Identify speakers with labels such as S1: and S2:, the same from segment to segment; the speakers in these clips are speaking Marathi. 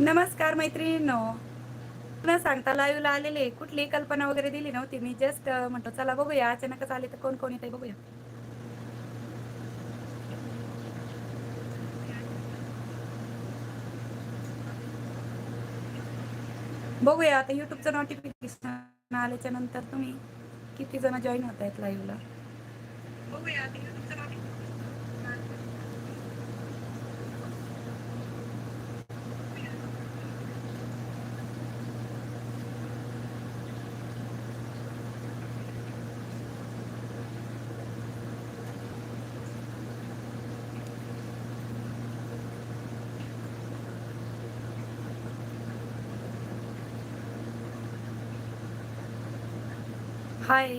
S1: नमस्कार मैत्रिणींनो. न सांगता लाईव्हला आलेले कुठली कल्पना वगैरे दिली नव्हती. मी जस्ट म्हणतो चला बघूया. अचानकच आले तर कोण कोण येते बघूया. बघूया. आता युट्यूबचं नोटिफिकेशन आल्याच्यानंतर तुम्ही किती जण जॉईन होत आहेत लाईव्हला बघूया. आता hi.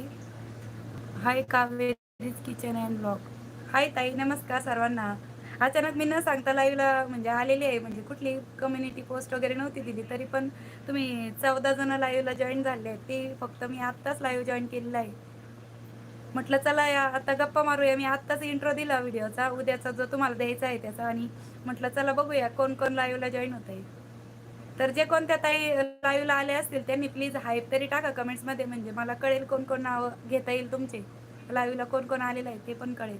S1: Hi Kaveri's kitchen and blog. Hi ताई नमस्कार सर्वांना. अचानक मी न सांगता लाईव्हला म्हणजे आलेली आहे. म्हणजे कुठली कम्युनिटी पोस्ट वगैरे नव्हती दिली तरी पण तुम्ही चौदा जण लाईव्हला जॉईन झाले आहेत. ते फक्त मी आत्ताच लाईव्ह जॉईन केलेला आहे. म्हटलं चला या आता गप्पा मारूया. मी आत्ताच इंट्रो दिला व्हिडिओचा उद्याचा जो तुम्हाला द्यायचा आहे त्याचा. आणि म्हटलं चला बघूया कोण कोण लाईव्हला जॉईन होत आहे तर जे कोणत्या ताई लाईव्हला आले असतील त्यांनी प्लीज हाईप तरी टाका कमेंट्समध्ये म्हणजे मला कळेल कोण कोण नाव घेता येईल तुमचे. लाईव्हला कोण कोण आलेलं आहे ते पण कळेल.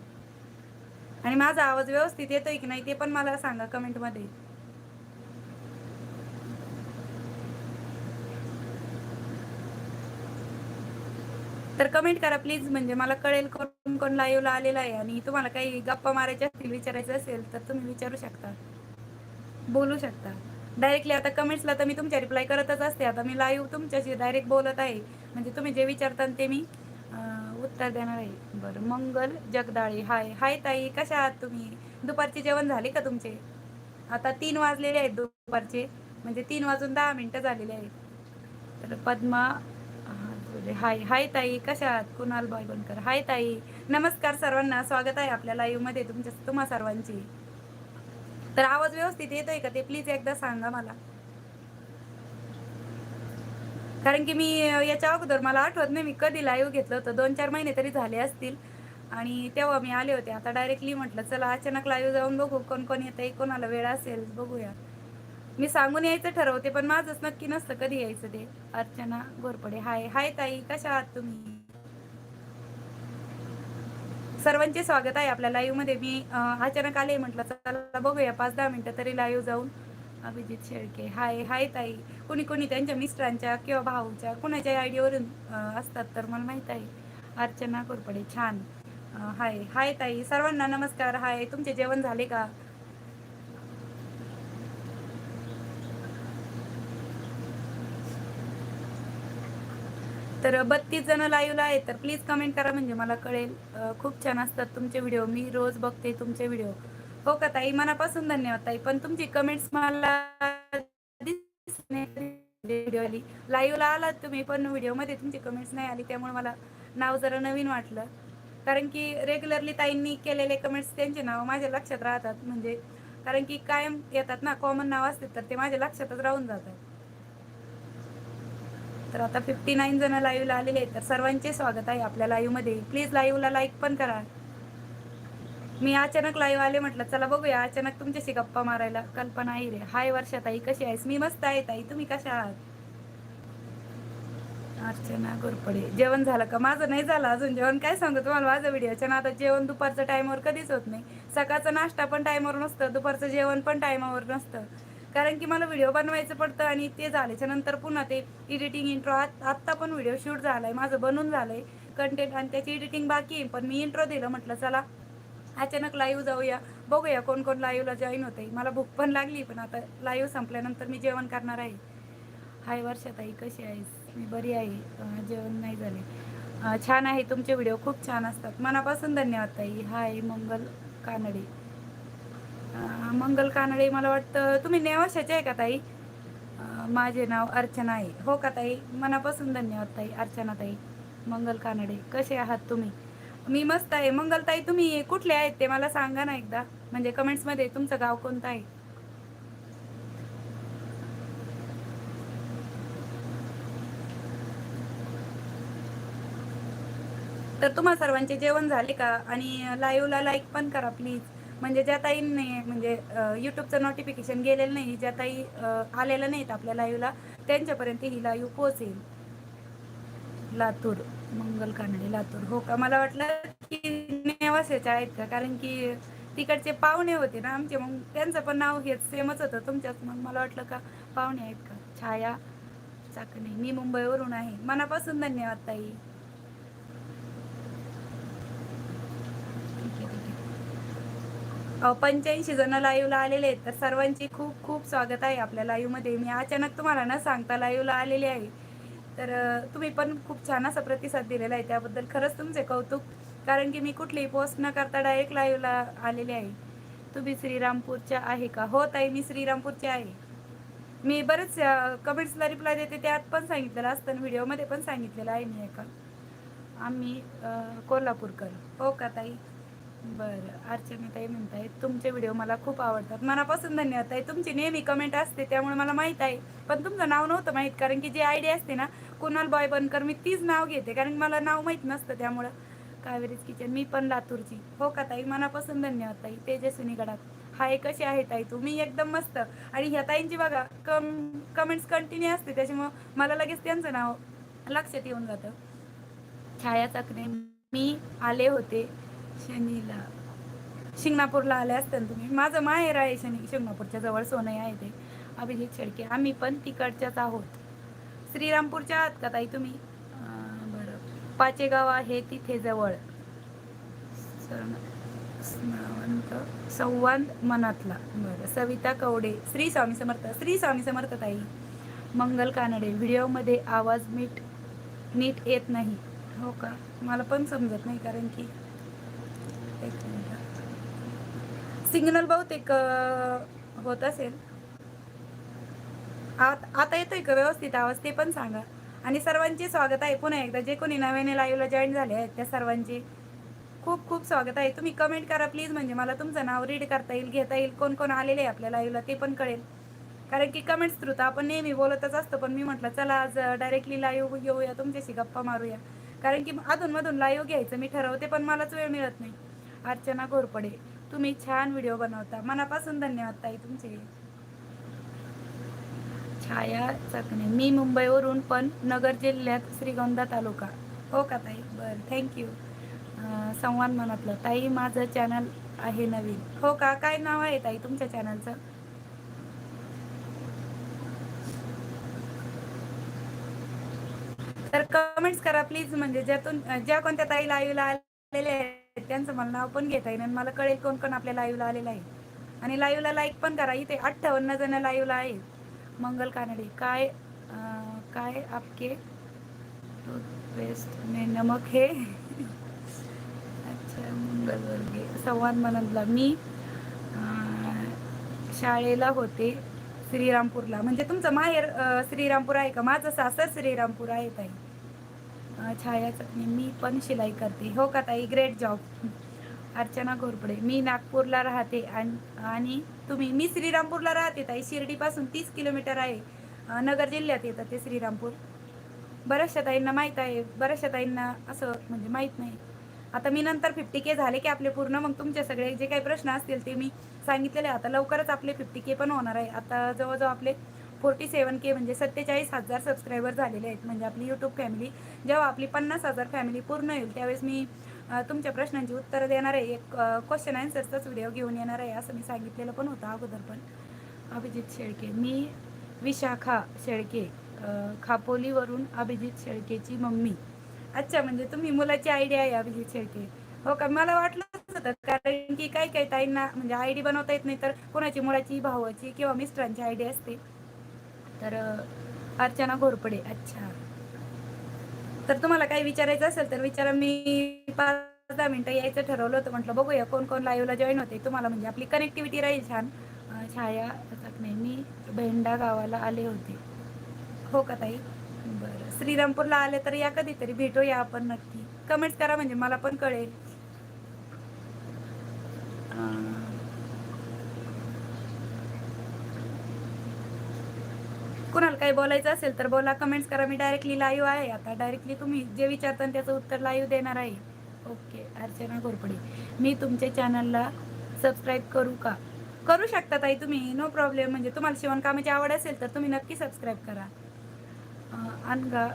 S1: आणि माझा आवाज व्यवस्थित येतोय की नाही ते पण मला सांगा कमेंटमध्ये तर कमेंट करा प्लीज म्हणजे मला कळेल कोण कोण लाईव्हला आलेला आहे. आणि तुम्हाला काही गप्पा मारायच्या असतील विचारायचं असेल तर तुम्ही विचारू शकता. बोलू शकता. डायरेक्टली आता कमेंट्सला तर मी तुमच्या रिप्लाय करतच असते. आता मी लाईव्ह तुमच्याशी डायरेक्ट बोलत आहे. म्हणजे तुम्ही जे विचारता ते मी उत्तर देणार आहे. बरं मंगल जगदाळे. हाय. हाय ताई कशा आहात तुम्ही? दुपारचे जेवण झाले का तुमचे? आता तीन वाजलेले आहेत दुपारचे. म्हणजे तीन वाजून दहा मिनटं झालेले आहेत. तर पद्मा हाय हाय ताई कशा आहात? कुणाल बनकर. हाय ताई. नमस्कार सर्वांना. स्वागत आहे आपल्या लाईव्हमध्ये तुमच्या तुम्हा सर्वांची. तर आवाज व्यवस्थित येतोय का ते प्लीज एकदा सांगा मला. कारण की मी याच्या अगोदर मला आठवत नाही मी कधी लाईव्ह घेतलं होतं. दोन चार महिने तरी झाले असतील. आणि तेव्हा मी आले होते. आता डायरेक्टली म्हटलं चला अचानक लाईव्ह जाऊन बघू कोण कोण येतंय कोणाला वेळ असेल बघूया. मी सांगून यायचं ठरवते पण माझंच नक्की नसतं कधी यायचं ते. अर्चना घोरपडे हाय हाय ताई कशा आहात तुम्ही? सर्वांचे स्वागत आहे आपल्या लाईव्हमध्ये. मी अचानक आले म्हटलं चला बघूया पाच दहा मिनिटं तरी लाईव्ह जाऊन. अभिजित शेळके हाय हाय ताई. कुणी कोणी त्यांच्या मिस्टरांच्या किंवा भाऊच्या कुणाच्या आयडीवरून असतात तर मला माहीत आहे. अर्चना कोरपडे छान. हाय हाय ताई. सर्वांना नमस्कार. हाय तुमचे जेवण झाले का? तर बत्तीस जण लाईव्हला आहेत तर प्लीज कमेंट करा म्हणजे मला कळेल. खूप छान असतात तुमचे व्हिडिओ मी रोज बघते तुमचे व्हिडिओ हो का ताई? मनापासून धन्यवाद ताई. पण तुमची कमेंट्स मला व्हिडिओ आली. लाईव्हला आलात तुम्ही पण व्हिडिओमध्ये तुमची कमेंट्स नाही आली त्यामुळे मला नाव जरा नवीन वाटलं. कारण की रेग्युलरली ताईंनी केलेले कमेंट्स त्यांचे नाव माझ्या लक्षात राहतात. म्हणजे कारण की कायम येतात ना कॉमन नाव असते तर ते माझ्या लक्षातच राहून जातात. तर आता फिफ्टी नाईन जण लाईव्हला आलेले आहेत. तर सर्वांचे स्वागत आहे आपल्या लाईव्हमध्ये प्लीज लाईव्हला लाईक पण करा. मी अचानक लाईव्ह आले म्हटलं चला बघूया. अचानक तुमच्याशी गप्पा मारायला कल्पना आहे रे. हाय वर्षा ताई कशी आहेस? मी मस्त आहे ताई. तुम्ही कशा आहात? अर्चना गोरपडे जेवण झालं का? माझं नाही झालं अजून जेवण. काय सांगू तुम्हाला? माझं व्हिडिओच्या ना आता जेवण दुपारचं टायमावर कधीच होत नाही. सकाळचा नाश्ता पण टायमावर नसतं. दुपारचं जेवण पण टायमावर नसतं. कारण की मला व्हिडिओ बनवायचं पडतं आणि ते झाल्याच्यानंतर पुन्हा ते एडिटिंग इंट्रो आत्ता पण व्हिडिओ शूट झाला आहे माझं बनून झालं आहे कंटेंट आणि त्याची एडिटिंग बाकी आहे. पण मी इंट्रो दिलं म्हटलं चला अचानक लाईव्ह जाऊया. बघूया कोण कोण लाईव्हला जॉईन होते मला भूक पण लागली पण आता लाईव्ह संपल्यानंतर मी जेवण करणार आहे. हाय वर्षाताई कशी आहेस? मी बरी आहे. जेवण नाही झाले. छान आहे तुमचे व्हिडिओ खूप छान असतात. मनापासून धन्यवाद ताई. हाय मंगल कानडे. मंगल कानडे मला वाटतं तुम्ही नेवाशाचे आहे का ताई? माझे नाव अर्चना आहे. हो का ताई? मनापासून धन्यवाद ताई अर्चना ताई. मंगल कानडे कसे आहात तुम्ही? मी मस्त आहे. मंगल ताई तुम्ही कुठले आहेत ते मला सांगा ना एकदा. म्हणजे कमेंट्समध्ये तुमचं गाव कोणतं आहे? तर तुम्हा सर्वांचे जेवण झाले का? आणि लाईव्हला लाईक पण करा प्लीज म्हणजे ज्या ताईंनी म्हणजे यूट्यूबचं नोटिफिकेशन गेलेलं नाही ज्या ताई अ, आलेलं नाहीत आपल्या लाईव्हला त्यांच्यापर्यंत ही लाईव्ह पोहोचेल. लातूर मंगल कानडे लातूर. हो का? मला वाटलं की नेवासेच्या आहेत का? कारण की तिकडचे पाहुणे होते ना आमचे मग त्यांचं पण नाव हेच सेमच होतं तुमच्याच मग मला वाटलं का पाहुणे आहेत का? छाया चाकणे मी मुंबईवरून आहे. मनापासून धन्यवाद ताई ठीक आहे, ठीक आहे. पंच्याऐंशी जण लाईव्हला आलेले आहेत. तर सर्वांची खूप खूप स्वागत आहे आपल्या लाईव्हमध्ये मी अचानक तुम्हाला न सांगता लाईव्हला आलेले आहे. तर तुम्ही पण खूप छान असा प्रतिसाद दिलेला आहे. त्याबद्दल खरंच तुमचे कौतुक. कारण की मी कुठलीही पोस्ट न करता डायरेक्ट लाईव्हला आलेले आहे. तुम्ही श्रीरामपूरच्या आहे का? हो ताई मी श्रीरामपूरची आहे. मी बरेच कमेंट्सला रिप्लाय देते. त्यात पण सांगितलेलं असतं व्हिडिओमध्ये पण सांगितलेलं आहे मी एका. आम्ही कोल्हापूरकर. हो का ताई? बरं अर्चना ताई म्हणताय तुमचे व्हिडिओ मला खूप आवडतात. मनापासून धन्यवाद ताई. तुमची नेहमी कमेंट असते त्यामुळे मला माहीत आहे. पण तुमचं नाव नव्हतं माहीत कारण की जी आयडिया असते ना कुणाल बॉय बनकर मी तीच नाव घेते कारण मला नाव माहीत नसतं त्यामुळं. कावेरीज किचन मी पण लातूरची. हो का ताई? मनापासून धन्यवाद ताई. तेजस्विनी गडात. हाय कशी आहे ताई तुम्ही एकदम मस्त. आणि ह्या ताईंची बघा कम कमेंट्स कंटिन्यू असते त्याच्यामुळं मला लगेच त्यांचं नाव लक्षात येऊन जातं. छाया चकने मी आले होते. शनीला. शिंगणापूरला आले असते ना तुम्ही. माझं माहेर आहे शनी शिंगणापूरच्या जवळ सोनई आहे ते. अभिजित शेळके आम्ही पण तिकडच्याच आहोत. श्रीरामपूरच्या आहात का ताई तुम्ही? बरं. पाचेगाव आहे तिथे जवळ. स्नावंत संवाद मनातला. बरं. सविता कवडे. श्री स्वामी समर्थ. श्री स्वामी समर्थ ताई. मंगल कानडे. व्हिडिओमध्ये आवाज नीट नीट येत नाही. हो का? मला पण समजत नाही कारण की एक मिनिट. सिग्नल बहुतेक होत असेल. आत- आता येतोय का व्यवस्थित आवाज? ते पण सांगा. आणि सर्वांचे स्वागत आहे. पुन्हा एकदा जे कोणी नव्याने लाईव्हला जॉईन झाले आहेत त्या सर्वांचे खूप खूप स्वागत आहे. तुम्ही कमेंट करा प्लीज म्हणजे मला तुमचं नाव रीड करता येईल घेता येईल कोण कोण आलेले आहे आपल्या लाईव्हला ते पण कळेल. कारण की कमेंट्स थ्रू तर आपण नेहमी बोलतच असतो पण मी म्हटलं चला आज डायरेक्टली लाईव्ह येऊया तुमच्याशी गप्पा मारूया. कारण की अधूनमधून लाईव्ह घ्यायचं मी ठरवते पण मलाच वेळ मिळत नाही. अर्चना घोरपडे. तुम्ही छान व्हिडिओ बनवता. मनापासून धन्यवाद ताई तुमचे. छाया चकणे मी मुंबईवरून पण नगर जिल्ह्यात श्रीगोंदा तालुका. हो का ताई? बरं थँक्यू संवाद मनातलं. ताई माझं चॅनल आहे नवीन. हो का? काय नाव आहे ताई तुमच्या चॅनलचं तर कमेंट्स करा प्लीज म्हणजे ज्यातून ज्या कोणत्या ताई लाईव्हला आलेल्या आहेत त्यांचं मला नाव पण घेता येईल आणि मला कळेल कोण कोण आपल्या लाईव्हला आलेलं आहे. आणि लाईव्हला लाईक पण करा. इथे अठ्ठावन्न जण लाईव्हला आहेत. मंगल कानडे काय काय आपके? टूथपेस्ट में नमक हे. अच्छा मंगल वर्गे संवाद म्हणला मी शाळेला होते श्रीरामपूरला. म्हणजे तुमचं माहेर श्रीरामपूर आहे का? माझं सासर श्रीरामपूर आहे ताई. छाया चटणी मी पण शिलाई करते. हो का ताई? Great job Archana Ghorpade. मी नागपूरला राहते आणि आणि तुम्ही मी श्रीरामपूरला राहते ताई. शिर्डीपासून तीस किलोमीटर आहे. नगर जिल्ह्यात येतं ते श्रीरामपूर. बऱ्याचशा ताईंना माहीत आहे. बऱ्याचशा ताईंना असं म्हणजे माहीत नाही. आता मी नंतर फिफ्टी के झाले की आपले पूर्ण. मग तुमचे सगळे जे काही प्रश्न असतील ते मी सांगितलेले. आता लवकरच आपले फिफ्टी के पण होणार आहे. आता जवळजवळ आपले फोर्टी सेवन के म्हणजे सत्तेचाळीस हजार सबस्क्रायबर झालेले आहेत. म्हणजे आपली यूट्यूब फॅमिली जेव्हा आपली पन्नास हजार फॅमिली पूर्ण होईल त्यावेळेस मी तुमच्या प्रश्नांची उत्तरं देणार आहे. एक क्वेश्चन आन्सरचाच व्हिडिओ घेऊन येणार आहे असं मी सांगितलेलं पण होतं अगोदर पण. अभिजित शेळके. मी विशाखा शेळके खापोलीवरून अभिजित शेळकेची मम्मी. अच्छा म्हणजे तुम्ही मुलाची आयडिया आहे अभिजित शेळके. हो का? मला वाटलंच होतं कारण की काही काही ताईंना म्हणजे आय डी बनवता येत नाही तर कोणाची मुलाची भावाची किंवा मिस्टरांची आयडिया असते. तर अर्चना घोरपडे अच्छा. तर तुम्हाला काही विचारायचं असेल तर विचारा. मी पाच दहा मिनटं यायचं ठरवलं होतं. म्हटलं बघूया कोण कोण लाईव्हला जॉईन होते. तुम्हाला म्हणजे आपली कनेक्टिव्हिटी राहील छान. छाया नाही मी भेंडा गावाला आले होते. हो का ताई? बरं. श्रीरामपूरला आले तर या कधीतरी. भेटूया आपण नक्की. कमेंट्स करा म्हणजे मला पण कळेल. कुणाला काही बोलायचं असेल तर बोला कमेंट्स करा. मी डायरेक्टली लाईव्ह आहे. आता डायरेक्टली तुम्ही जे विचारता त्याचं उत्तर लाईव्ह देणार आहे. ओके अर्चना घोरपडे. मी तुमच्या चॅनलला सबस्क्राईब करू का? करू शकता ताई तुम्ही नो प्रॉब्लेम म्हणजे तुम्हाला शिवणकामाची आवड असेल तर तुम्ही नक्की सबस्क्राईब करा. अनगा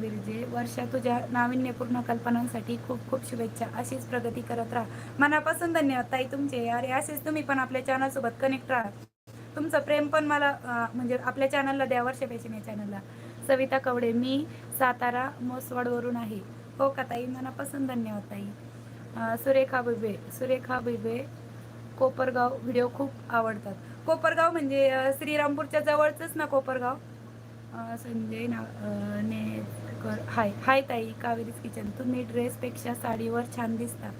S1: बिरजे वर्षा तुझ्या नाविन्यपूर्ण कल्पनांसाठी खूप खूप शुभेच्छा. अशीच प्रगती करत राहा. मनापासून धन्यवाद ताई तुमचे. अरे असेच तुम्ही पण आपल्या चॅनलसोबत कनेक्ट राहा. तुमचं प्रेम पण मला म्हणजे आपल्या चॅनलला द्या वर्षा मी चॅनलला सविता कवडे मी सातारा मोसवाडवरून आहे. हो का ताई? मनापासून धन्यवाद ताई. सुरेखा बिबे सुरेखा बिबे कोपरगाव व्हिडिओ खूप आवडतात. कोपरगाव म्हणजे श्रीरामपूरच्या जवळचंच ना कोपरगाव? संजय ना नेकर हाय हाय ताई कावेरीज किचन तुम्ही ड्रेसपेक्षा साडीवर छान दिसता.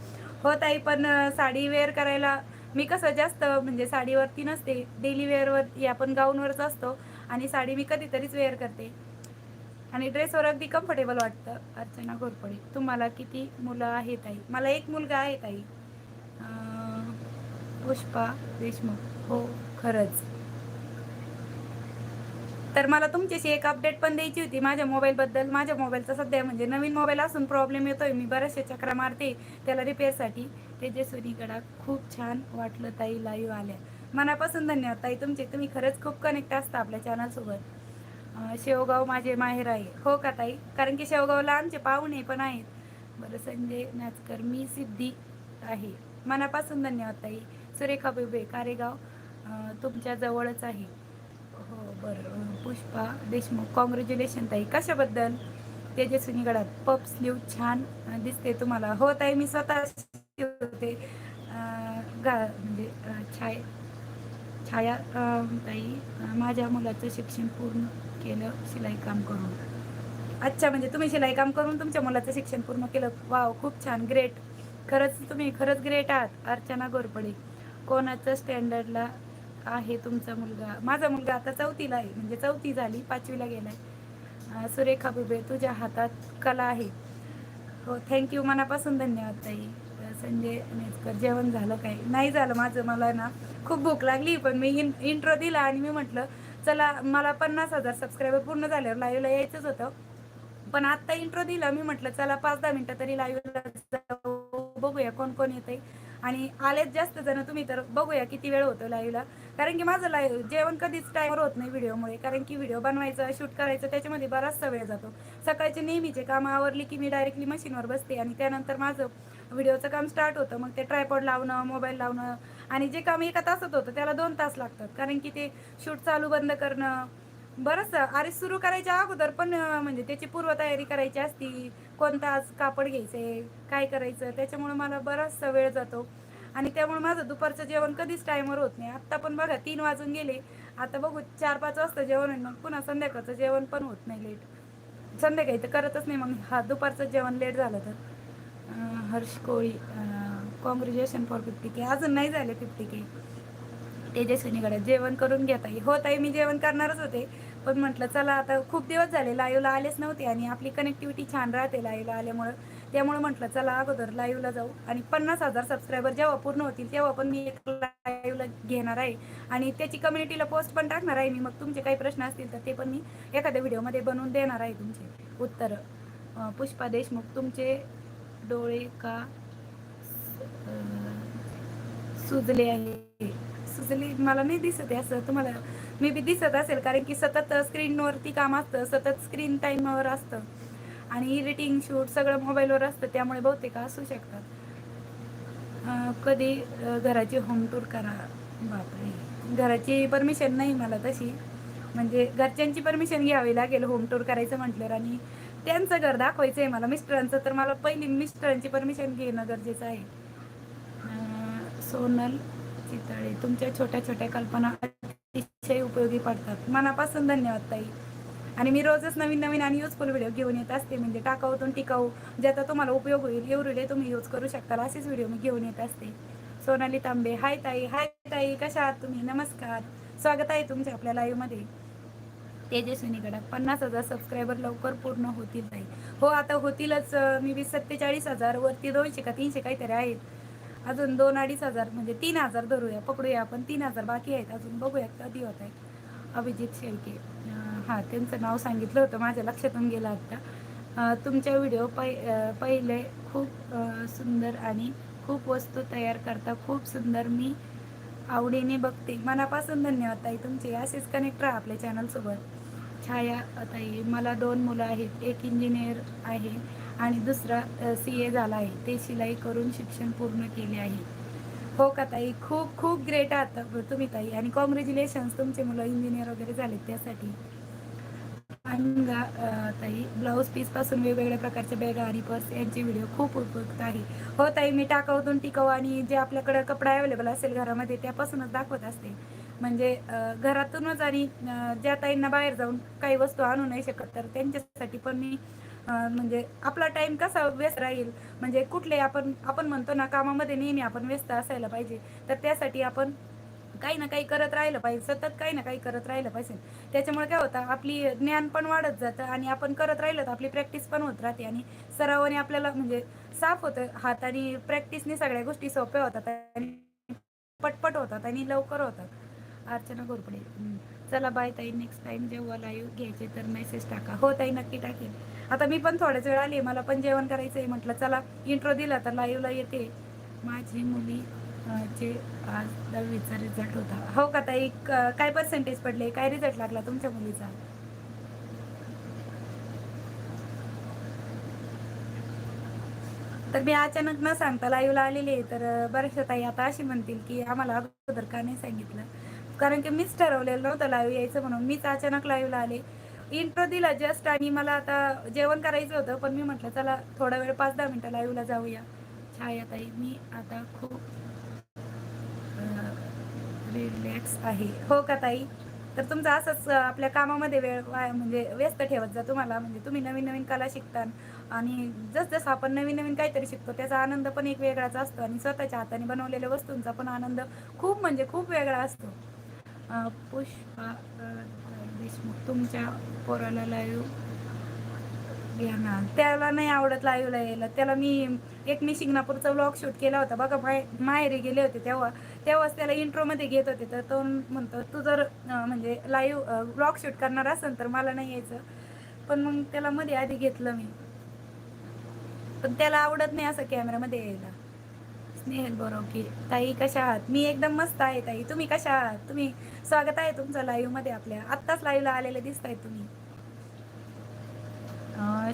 S1: हो ताई पण साडी वेअर करायला मी कसं जास्त म्हणजे साडीवरती नसते डेली वेअरवरती आपण गाऊनवरच असतो आणि साडी मी कधीतरीच वेअर करते. आणि ड्रेसवर अगदी कम्फर्टेबल वाटतं अर्चना घोरपडे. तुम्हाला किती मुलं आहेत ताई मला एक मुलगा आहे ताई. पुष्पा देशमुख. हो खरंच. तर मला तुमच्याशी एक अपडेट पण द्यायची होती. माझ्या मोबाईलबद्दल माझ्या मोबाईलचा सध्या म्हणजे नवीन मोबाईल असून प्रॉब्लेम येतोय. मी बऱ्याचशा चक्रा मारते त्याला रिपेअरसाठी तेजस्विनीकडा खूप छान वाटलं ताई लाईव्ह आल्या. मनापासून धन्यवाद ताई. तुमचे तुम्ही खरंच खूप कनेक्ट असता आपल्या चॅनलसोबत शेवगाव माझे माहेर आहे. हो का ताई? कारण की शेवगावला आमचे पाहुणे पण आहेत. बरं संजय नाचकर मी सिद्धी आहे. मनापासून धन्यवाद ताई. सुरेखा बेबे कारेगाव. तुमच्या जवळच आहे. हो बरं. पुष्पा देशमुख कॉंग्रॅच्युलेशन ताई. कशाबद्दल? तेजस्विनी गडात पप स्लीव छान दिसते तुम्हाला. हो ताई मी स्वतः होते गा म्हणजे छाय छाया ताई माझ्या मुलाचं शिक्षण पूर्ण केलं शिलाई काम करून. अच्छा म्हणजे तुम्ही शिलाई काम करून तुमच्या मुलाचं शिक्षण पूर्ण केलं. वाव खूप छान. ग्रेट खरंच तुम्ही खरंच ग्रेट आहात. अर्चना गोरपडे. कोणाचं स्टँडर्डला आहे तुमचा मुलगा. माझा मुलगा आता चौथीला आहे. म्हणजे चौथी झाली पाचवीला गेलाय. सुरेखा बुबे तुझ्या हातात कला आहे. हो थँक्यू मनापासून धन्यवाद ताई. संजय नेचकर जेवण झालं काय? नाही झालं माझं. मला ना खूप भूक लागली पण मी इन इंट्रो दिला आणि मी म्हटलं चला मला पन्नास हजार सबस्क्रायबर पूर्ण झाल्यावर लाईव्हला यायचंच होतं. पण आत्ता इंट्रो दिला मी म्हटलं चला पाच दहा मिनटं तरी लाईव्हला बघूया कोण कोण येते आणि आलेत जास्त जण तुम्ही तर बघूया किती वेळ होतो लाईव्हला कारण की माझं लाईव्ह जेवण कधीच टाईमवर होत नाही व्हिडिओमुळे कारण की व्हिडिओ बनवायचा शूट करायचं त्याच्यामध्ये बराचसा वेळ जातो. सकाळचे नेहमीचे कामं आवरली की मी डायरेक्टली मशीनवर बसते आणि त्यानंतर माझं व्हिडिओचं काम स्टार्ट होतं. मग ते ट्रायपॉड लावणं मोबाईल लावणं आणि जे काम एका तासात होतं त्याला दोन तास लागतात. कारण की ते शूट चालू बंद करणं बरंच अरे सुरू करायच्या अगोदर पण म्हणजे त्याची पूर्वतयारी करायची असती. कोणता आज कापड घ्यायचे काय करायचं त्याच्यामुळं मला बराचसा वेळ जातो. आणि त्यामुळे माझं दुपारचं जेवण कधीच टाईमवर होत नाही. आत्ता पण बघा तीन वाजून गेले. आता बघू चार पाच वाजता जेवण होईल मग पुन्हा संध्याकाळचं जेवण पण होत नाही लेट संध्याकाळी तर करतच नाही मग हा दुपारचं जेवण लेट झालं तर. Harsh Koli congratulation for fifty K अजून नाही झाले फिफ्टी के तेजस्विनीकडे जेवण करून घेता येईल हो ताई मी जेवण करणारच होते. पण म्हटलं चला आता खूप दिवस झाले लाईव्हला आलेच नव्हते आणि आपली कनेक्टिव्हिटी छान राहते लाईव्हला आल्यामुळं. त्यामुळे म्हटलं चला अगोदर लाईव्हला जाऊ. आणि पन्नास हजार सबस्क्रायबर जेव्हा पूर्ण होतील तेव्हा पण मी एक लाईव्हला घेणार आहे. आणि त्याची कम्युनिटीला पोस्ट पण टाकणार आहे मी. मग तुमचे काही प्रश्न असतील तर ते पण मी एखाद्या व्हिडिओमध्ये बनवून देणार आहे तुमचे. उत्तरं पुष्पा देशमुख तुमचे डोळे का सुजले आहे? सुजले मला नाही दिसत आहे असं. तुम्हाला मे बी दिसत असेल कारण की सतत स्क्रीनवरती काम असतं सतत स्क्रीन टाईमवर असतं. आणि एडिटिंग शूट सगळं मोबाईलवर असतं त्यामुळे बहुतेक असू शकतात. कधी घराची होम टूर करा बापरे. घराची परमिशन नाही मला तशी. म्हणजे घरच्यांची परमिशन घ्यावी लागेल होम टूर करायचं म्हटल्यावर आणि त्यांचं घर दाखवायचं आहे मला. मिस्टरांचं तर मला पहिली मिस्टरांची परमिशन घेणं गरजेचं आहे. सोनल चितळे तुमच्या छोट्या छोट्या कल्पना अतिशय उपयोगी पडतात. मनापासून धन्यवाद ताई. आणि मी रोजच नवीन नवीन आणि युजफुल व्हिडिओ घेऊन येत असते. म्हणजे टाकाऊतून टिकाऊ ज्याचा तुम्हाला उपयोग होईल एवढे तुम्ही यूज करू शकता असेच व्हिडिओ मी घेऊन येत असते. सोनाली तांबे हाय ताई हाय ताई कशा आहात तुम्ही? नमस्कार. स्वागत आहे तुमच्या आपल्या लाईव्हमध्ये तेजस्विनीकडे पन्नास हजार सबस्क्रायबर लवकर पूर्ण होतील ताई. हो आता होतीलच मी वीस सत्तेचाळीस हजार वरती दोनशे का तीनशे काहीतरी आहेत. अजून दोन अडीच हजार म्हणजे तीन हजार धरूया पकडूया आपण. तीन हजार बाकी आहेत अजून बघूया कधी होत आहेत अभिजित शेळके. हां त्यांचं नाव सांगितलं होतं माझ्या लक्षातून गेलं आत्ता. तुमच्या व्हिडिओ पै पहिले खूप सुंदर आणि खूप वस्तू तयार करता खूप सुंदर. मी आवडीने बघते. मनापासून धन्यवाद ताई. तुमचे असेच कनेक्ट राहा आपल्या चॅनलसोबत छाया ताई मला दोन मुलं आहेत. एक इंजिनियर आहे आणि दुसरा सी ए झाला आहे. ते शिलाई करून शिक्षण पूर्ण केले आहे. हो का ताई? खूप खूप ग्रेट आहात तुम्ही ताई. आणि कॉंग्रॅच्युलेशन्स तुमचे मुलं इंजिनियर वगैरे झालेत त्यासाठी. आणि ताई ब्लाऊज पीसपासून वेगवेगळ्या प्रकारचे बॅग आणि पर्स यांचे व्हिडिओ खूप उपयुक्त आहे. हो ताई मी टाकावतून टिकाऊ आणि जे आपल्याकडे कपडा अवेलेबल असेल घरामध्ये त्यापासूनच दाखवत असते. म्हणजे घरातूनच आणि ज्या ताईंना बाहेर जाऊन काही वस्तू आणू नाही शकत तर त्यांच्यासाठी पण मी म्हणजे आपला टाईम कसा व्यस्त राहील? म्हणजे कुठले आपण आपण म्हणतो ना कामामध्ये नेहमी आपण व्यस्त असायला पाहिजे. तर त्यासाठी आपण काही ना काही करत राहिलं पाहिजे सतत काही ना काही करत राहिलं पाहिजे. त्याच्यामुळे काय होतं आपली ज्ञान पण वाढत जातं आणि आपण करत राहिलं तर आपली प्रॅक्टिस पण होत राहते आणि सरावाने आपल्याला म्हणजे साफ होतं हात आणि प्रॅक्टिसने सगळ्या गोष्टी सोप्या होतात आणि पटपट होतात आणि लवकर होतात. अर्चना घोरपडे. चला बाय ताई नेक्स्ट टाइम जेव्हा लाईव्ह घ्यायचे तर मेसेज टाका. हो ताई नक्की टाकेल आता मी पण थोड्याच वेळ आली मला पण जेवण करायचं आहे म्हटलं चला इंट्रो दिला तर लाईव्हला येते. माझी मुली चे आज दहावीचा रिझल्ट होता. हो का ताई? काय पर्सेंटेज पडले? काय रिझल्ट लागला तुमच्या मुलीचा? तर मी अचानक न सांगता लाईव्हला आलेली आहे. तर बऱ्याचशा ताई आता अशी म्हणतील की आम्हाला अगोदर का नाही सांगितलं? कारण की मीच ठरवलेलं नव्हतं लाईव्ह यायचं म्हणून मीच अचानक लाईव्हला आले. इंट्रो दिला जस्ट आणि मला आता जेवण करायचं होतं पण मी म्हटलं चला थोडा वेळ पाच दहा मिनटं लाईव्हला जाऊया. छाया ताई मी आता खूप म्हणजे रिलॅक्स आहे. हो का ताई? तर तुमचं असंच आपल्या कामामध्ये वेळ वाया म्हणजे व्यस्त ठेवत जा तुम्हाला. म्हणजे तुम्ही नवीन नवीन कला शिकता आणि जसजसं आपण नवीन नवीन काहीतरी शिकतो त्याचा आनंद पण एक वेगळाच असतो. आणि स्वतःच्या हाताने बनवलेल्या वस्तूंचा पण आनंद खूप म्हणजे खूप वेगळा असतो. पुष्पा देशमुख तुमच्या पोराला लाईव्ह घ्या ना. त्याला नाही आवडत लाईव्हला यायला. त्याला मी एक मी शिंगणापूरचा व्लॉग शूट केला होता. बघा माय माहेरी गेले होते तेव्हा. तेव्हाच त्याला इंट्रोमध्ये घेत होते. तर तो म्हणतो तू जर म्हणजे लाईव्ह ब्लॉग शूट करणार असेल तर मला नाही यायचं. पण मग त्याला मध्ये आधी घेतलं मी. पण त्याला आवडत नाही असं कॅमेरामध्ये यायला. स्नेहल हो की ताई कशा आहात? मी एकदम मस्त आहे ताई. तुम्ही कशा आहात? तुम्ही स्वागत आहे तुमचं लाईव्हमध्ये आपल्या. आत्ताच लाईव्हला आलेले दिसत आहे तुम्ही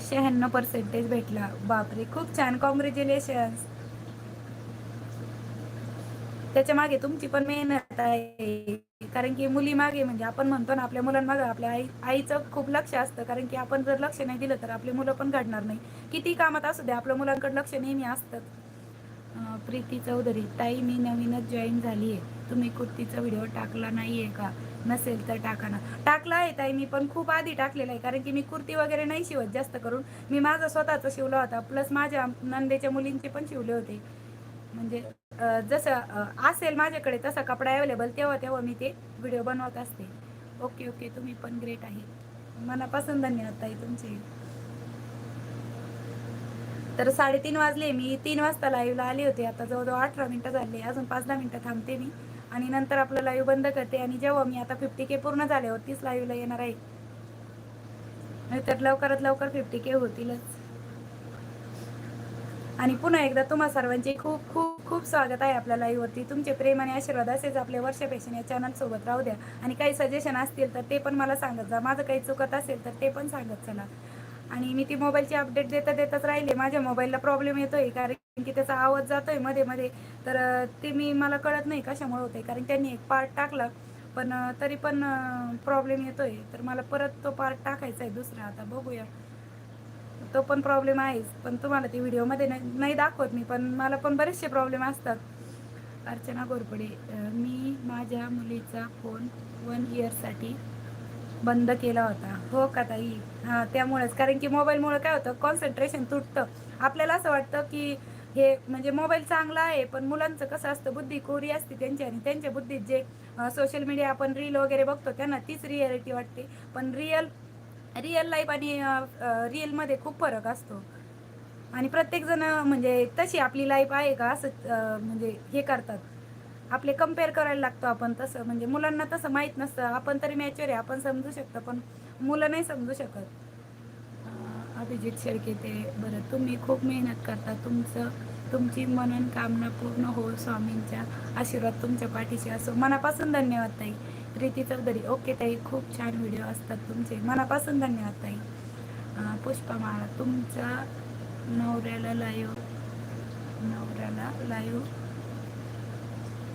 S1: शहाण्णव पर्सेंटेज भेटला. बापरे खूप छान. कॉंग्रॅच्युलेशन्स त्याच्यामागे तुमची पण मेहनत आहे. कारण की मुली मागे म्हणजे आपण म्हणतो ना आपल्या मुलांमागे आपल्या आई आईचं खूप लक्ष असतं. कारण की आपण जर लक्ष नाही दिलं तर आपली मुलं पण घडणार नाही. किती कामात असू दे आपल्या मुलांकडे लक्ष नेहमी असतं. प्रीती चौधरी ताई मी नवीनच जॉईन झाली आहे तुम्ही कुर्तीचा व्हिडिओ टाकला नाही आहे का? नसेल तर टाका ना. टाकला आहे ताई मी पण खूप आधी टाकलेला आहे. कारण की मी कुर्ती वगैरे नाही शिवत जास्त करून. मी माझा स्वतःचा शिवला होता. प्लस माझ्या नंदेच्या मुलींचे पण शिवले होते. म्हणजे जसं असेल माझ्याकडे तसा कपडा अवेलेबल तेव्हा तेव्हा मी ते व्हिडिओ बनवत असते. ओके ओके तुम्ही पण ग्रेट आहे. मनापासून धन्यवाद ताई तुमचे. तर साडेतीन वाजले मी तीन वाजता लाईव्हला आले होते. आता जवळजवळ अठरा मिनटं झाले अजून पाच दहा मिनटं थांबते मी. आणि नंतर आपलं लाईव्ह बंद करते. आणि जेव्हा मी आता फिफ्टी के पूर्ण झाल्यावर तीच लाईव्हला येणार आहे. नाहीतर लवकरात लवकर फिफ्टी के होतीलच. आणि पुन्हा एकदा तुम्हा सर्वांचे खूप खूप खूप स्वागत आहे आपल्या लाईव्हवरती तुमचे प्रेम आणि आशीर्वाद असेच आपल्या वर्षपेशन या चॅनल सोबत राहू द्या. आणि काही सजेशन असतील तर ते पण मला सांगत जा. माझं काही चुकत असेल तर ते पण सांगत चला. आणि मी ती मोबाईलची अपडेट देता देताच राहिले. माझ्या मोबाईलला प्रॉब्लेम येतोय कारण की त्याचा आवाज जातोयमध्ये मध्ये. तर ते मी मला कळत नाही कशामुळे होतंय. कारण त्यांनी एक पार्ट टाकला. पण तरी पण प्रॉब्लेम येतोय. तर मला परत तो पार्ट टाकायचा आहे दुसरा. आता बघूया. तो पण प्रॉब्लेम आहेच. पण तुम्हाला ती व्हिडिओमध्ये नाही नाही दाखवत मी पण मला पण बरेचसे प्रॉब्लेम असतात. अर्चना गोरपडे मी माझ्या मुलीचा फोन वन इयरसाठी बंद केला होता. हो का ताई? हां त्यामुळेच. कारण की मोबाईलमुळे काय होतं कॉन्सन्ट्रेशन तुटतं. आपल्याला असं वाटतं की हे म्हणजे मोबाईल चांगला आहे पण मुलांचं कसं असतं बुद्धी कोरी असते त्यांची आणि त्यांच्या बुद्धीत जे सोशल मीडिया आपण रील वगैरे बघतो त्यांना तीच रियालिटी वाटते. पण रिअल रिअल लाईफ आणि रिअलमध्ये खूप फरक असतो. आणि प्रत्येकजण म्हणजे तशी आपली लाईफ आहे का असं म्हणजे हे करतात. आपले कंपेअर करायला लागतो आपण तसं. म्हणजे मुलांना तसं माहीत नसतं. आपण तरी मॅच्युअर आहे. आपण समजू शकतो. पण मुलं नाही समजू शकत. अभिजित शेळके ते बरं तुम्ही खूप मेहनत करता. तुमचं तुमची मनन कामना पूर्ण हो स्वामींच्या आशीर्वाद तुमच्या पाठीशी असो. मनापासून धन्यवाद ताई. प्रीती चौधरी ओके ताई. खूप छान व्हिडिओ असतात तुमचे. मनापासून धन्यवाद ताई. पुष्पा माळा तुमच्या नवऱ्याला लाईव्ह नवऱ्याला लाईव्ह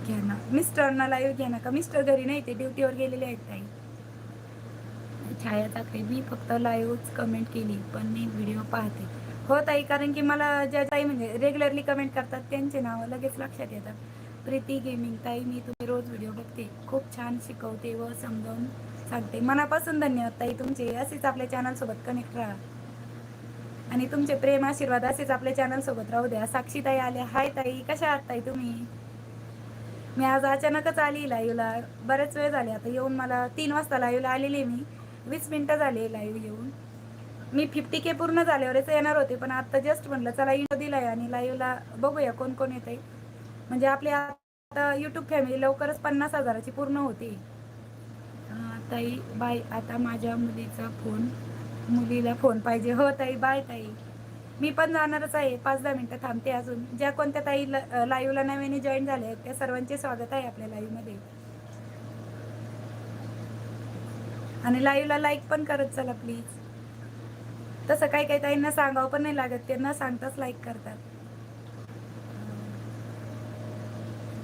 S1: घ्या ना. मिस्टरना लाईव्ह घ्या ना का? मिस्टर घरी नाही ते ड्युटीवर गेलेले आहेत ताई. छाया टाकले मी फक्त लाईव्हच कमेंट केली पण मी व्हिडिओ पाहते. हो ताई कारण की मला ज्या ताई म्हणजे रेग्युलरली कमेंट करतात त्यांचे नावं लगेच लक्षात येतात. प्रीती गेमिंग ताई मी तुम रोज व्हिडिओ बघते. खूप छान शिकवते व समजावून सांगते. मनापासून धन्यवाद ताई तुमचे. असेच आपल्या चॅनलसोबत कनेक्ट राहा. आणि तुमचे प्रेम आशीर्वाद असेच आपल्या चॅनलसोबत राहू द्या. साक्षी ताई आल्या. हाय ताई. कशा आहात ताई तुम्ही? मी आज अचानकच आली लाईव्हला बरेच वेळ झाले. आता येऊन मला तीन वाजता लाईव्हला आलेली आहे मी. वीस मिनटं झाले लाईव्ह येऊन. मी फिफ्टी के पूर्ण झाल्यावरच येणार होते. पण आता जस्ट म्हणलं चला इंटो दिलाय आणि लाईव्हला बघूया कोण कोण येत म्हणजे आपले आता यूट्यूब फॅमिली लवकरच पन्नास हजाराची पूर्ण होती. ताई बाय. आता माझ्या मुलीचा फोन मुलीला फोन पाहिजे. हो ताई. बाय ताई. मी पण जाणारच आहे. पाच दहा मिनटं थांबते अजून. ज्या कोणत्या ताई लाईव्हला नव्याने जॉईन झाले आहेत त्या सर्वांचे स्वागत आहे आपल्या लाईव्हमध्ये आणि लाईव्हला लाईक पण करत चला प्लीज तसं काही काही ताईंना सांगावं पण नाही लागत. त्यांना सांगताच लाईक करतात.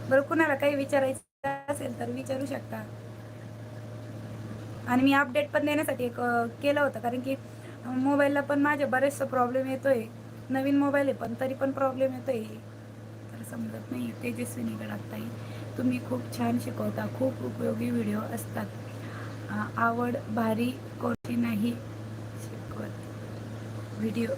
S1: बरं कुणाला काही विचारायचं असेल तर विचारू शकता. आणि मी अपडेट पण देण्यासाठी एक केलं होतं. कारण की मोबाईलला पण माझ्या बरेचसा प्रॉब्लेम येतोय. नवीन मोबाईल आहे पण तरी पण प्रॉब्लेम येतोय. तर समजत नाही तेजस्विनी गडाताई तुम्ही खूप छान शिकवता. खूप उपयोगी व्हिडिओ असतात. आवड भारी कोणती नाही शिकवत. व्हिडिओ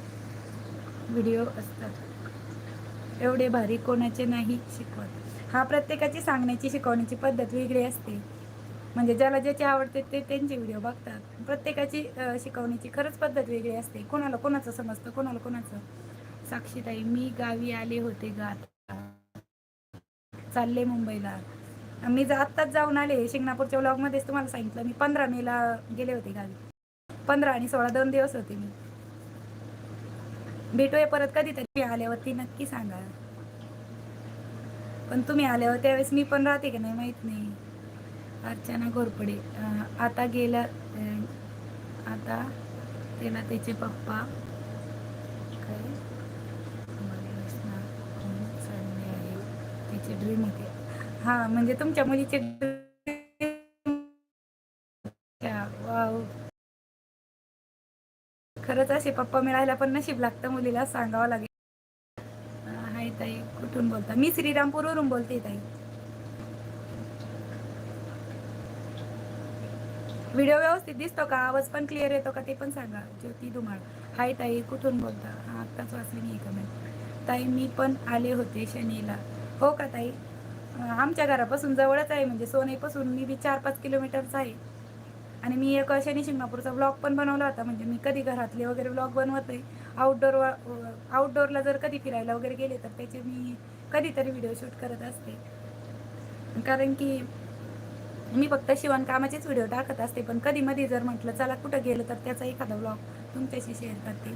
S1: व्हिडिओ असतात. एवढे भारी कोणाचे नाही शिकवत. हा प्रत्येकाची सांगण्याची शिकवण्याची पद्धत वेगळी असते. म्हणजे ज्याला ज्याची आवडते ते त्यांचे व्हिडिओ बघतात. प्रत्येकाची शिकवण्याची खरंच पद्धत वेगळी असते. कोणाला कोणाचं समजतं कोणाला कोणाचं. साक्षीताई मी गावी आले होते गात चालले मुंबईला. मी जा- आत्ताच जाऊन आले शिंगणापूरच्या ब्लॉगमध्येच तुम्हाला सांगितलं मी पंधरा मेला गेले होते गावी. पंधरा आणि सोळा दोन दिवस होते मी. भेटूया परत कधीतरी. आल्यावरती नक्की सांगा. पण तुम्ही आल्यावर त्यावेळेस मी पण राहते की नाही माहीत नाही. अर्चना घोरपडे. आता गेला आता त्याला त्याचे पप्पा. काय? म्हणून आहे. ड्रीम होते. हा म्हणजे तुमच्या मुलीचे वाव. खरंच असे पप्पा मिळायला पण नशीब लागतं मुलीला सांगावं लागेल. कुठून बोलता मी श्रीरामपूरवरून बोलते ताई. व्हिडिओ व्यवस्थित दिसतो का? आवाज पण क्लिअर येतो का ते पण सांगा. ज्योती धुमाळ. हाय ताई कुठून बोलता? आत्ताच वाचली मी कमेंट ताई मी पण आले होते शनीला. हो का ताई? आमच्या घरापासून जवळच आहे म्हणजे सोनेपासून मी बी चार पाच किलोमीटरचा आहे. आणि मी एक शनी शिंगणापूरचा ब्लॉग पण बनवला होता म्हणजे मी कधी घरातले वगैरे ब्लॉग बनवत आहे आउटडोर आउटडोअरला जर कधी फिरायला वगैरे गेले तर त्याचे मी कधीतरी व्हिडिओ शूट करत असते. कारण की मी फक्त शिवणकामाचेच व्हिडिओ टाकत असते पण कधी मध्ये जर म्हटलं चला कुठं गेलं तर त्याचा एखादा ब्लॉग तुमच्याशी शेअर करते.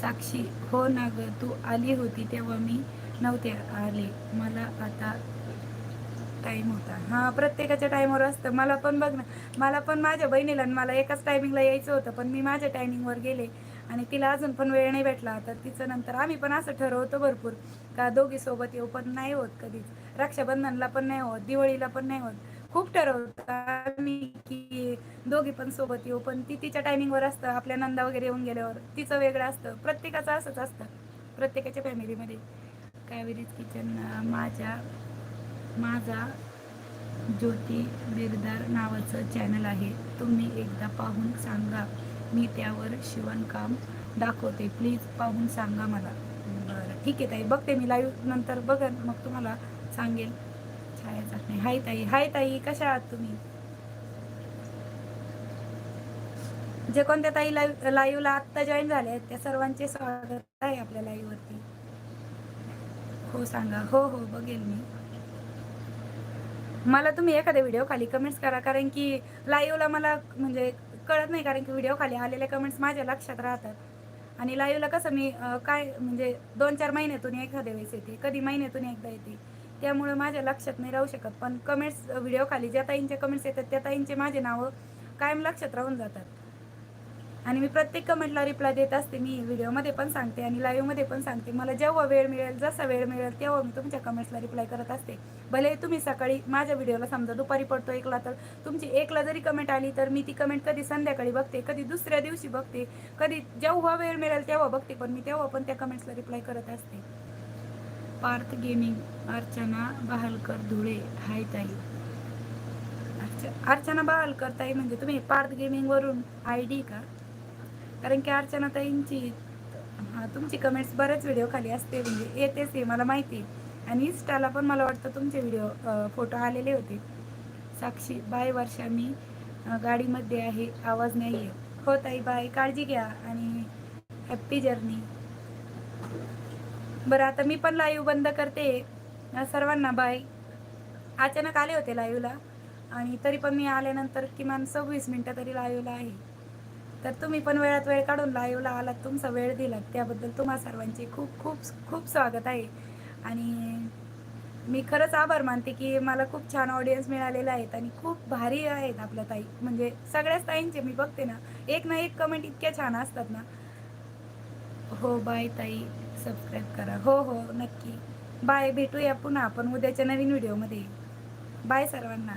S1: साक्षी हो ना ग तू आली होती तेव्हा मी नव्हते आले. मला आता टाईम होता. हां प्रत्येकाच्या टाईमवर असतं. मला पण बघ ना मला पण माझ्या बहिणीला आणि मला एकाच टायमिंगला यायचं होतं पण मी माझ्या टायमिंगवर गेले आणि तिला अजून पण वेळ नाही भेटला. तर तिचं नंतर आम्ही पण असं ठरवतो भरपूर का दोघी सोबत येऊ पण नाही होत कधीच. रक्षाबंधनला पण नाही होत दिवाळीला पण नाही होत. खूप ठरवतं आम्ही की दोघी पण सोबत येऊ पण ती तिच्या टायमिंगवर असतं. आपल्या नंदा वगैरे येऊन गेल्यावर तिचं वेगळं असतं. प्रत्येकाचं असंच असतं. प्रत्येकाच्या फॅमिलीमध्ये कावेरीज किचन माझ्या माझा ज्योती बिरदार नावाचं चॅनल आहे. तुम्ही एकदा पाहून सांगा. मी त्यावर शिवणकाम दाखवते. प्लीज पाहून सांगा मला. बरं ठीक आहे ताई. बघते मी लाईव्ह नंतर. बघन मग तुम्हाला सांगेल. छाया चाकणे हाय ताई. हाय ताई. कशा आहात तुम्ही? जे कोणत्या ताई लाईव्ह लाईव्हला आत्ता जॉईन झाले आहेत त्या सर्वांचे स्वागत आहे आपल्या लाईव्हवरती हो सांगा. हो हो बघेल मी. मला तुम्ही एखादा व्हिडिओ खाली कमेंट्स करा कारण की लाईव्हला मला म्हणजे कळत नाही कारण की व्हिडिओ खाली आलेले कमेंट्स माझ्या लक्षात राहतात. आणि लाईव्हला कसं मी काय म्हणजे दोन चार महिन्यातून एखाद्या वेळेस येते कधी महिन्यातून एकदा येते. त्यामुळे माझ्या लक्षात नाही राहू शकत. पण कमेंट्स व्हिडिओ खाली ज्या ताईंचे कमेंट्स येतात त्या ताईंचे माझे नावं कायम लक्षात राहून जातात. आणि मी प्रत्येक कमेंटला रिप्लाय देत असते. मी व्हिडिओमध्ये पण सांगते आणि लाईव्हमध्ये पण सांगते. मला जेव्हा वेळ मिळेल जसा वेळ मिळेल तेव्हा मी तुमच्या कमेंट्सला रिप्लाय करत असते. भले तुम्ही सकाळी माझ्या व्हिडिओला समजा दुपारी पडतो एकला तर तुमची एकला जरी कमेंट आली तर मी ती कमेंट कधी संध्याकाळी बघते कधी दुसऱ्या दिवशी बघते कधी जेव्हा वेळ मिळेल तेव्हा बघते पण मी तेव्हा पण त्या कमेंट्सला रिप्लाय करत असते. पार्थ गेमिंग अर्चना बहालकर धुळे हाय ताई. अर्च- अर्चना बहालकर ताई म्हणजे तुम्ही पार्थ गेमिंगवरून आय डी का? कारण की अर्चनाताईंची हां तुमची कमेंट्स बरेच व्हिडिओ खाली असते म्हणजे येतेच ते मला माहिती. आहे. आणि इन्स्टाला पण मला वाटतं तुमचे व्हिडिओ फोटो आलेले होते. साक्षी बाय वर्षा मी गाडीमध्ये आहे आवाज नाही आहे हो ताई बाय काळजी घ्या आणि हॅप्पी जर्नी बरं आता मी पण लाईव्ह बंद करते. सर्वांना बाय अचानक आले होते लाईव्हला आणि तरी पण मी आल्यानंतर किमान सव्वीस मिनटं तरी लाईव्हला आहे. तर तुम्ही पण वेळात वेळ काढून लाईव्हला आलात तुमचा वेळ दिलात. त्याबद्दल तुम्हा सर्वांचे खूप खूप खूप स्वागत आहे. आणि मी खरंच आभार मानते की मला खूप छान ऑडियन्स मिळालेले आहेत आणि खूप भारी आहेत आपल्या ताई. म्हणजे सगळ्याच ताईंचे मी बघते ना एक ना एक कमेंट इतक्या छान असतात ना. हो बाय ताई. सबस्क्राईब करा. हो हो नक्की. बाय भेटूया पुन्हा. आपण उद्याच्या नवीन व्हिडिओमध्ये बाय सर्वांना.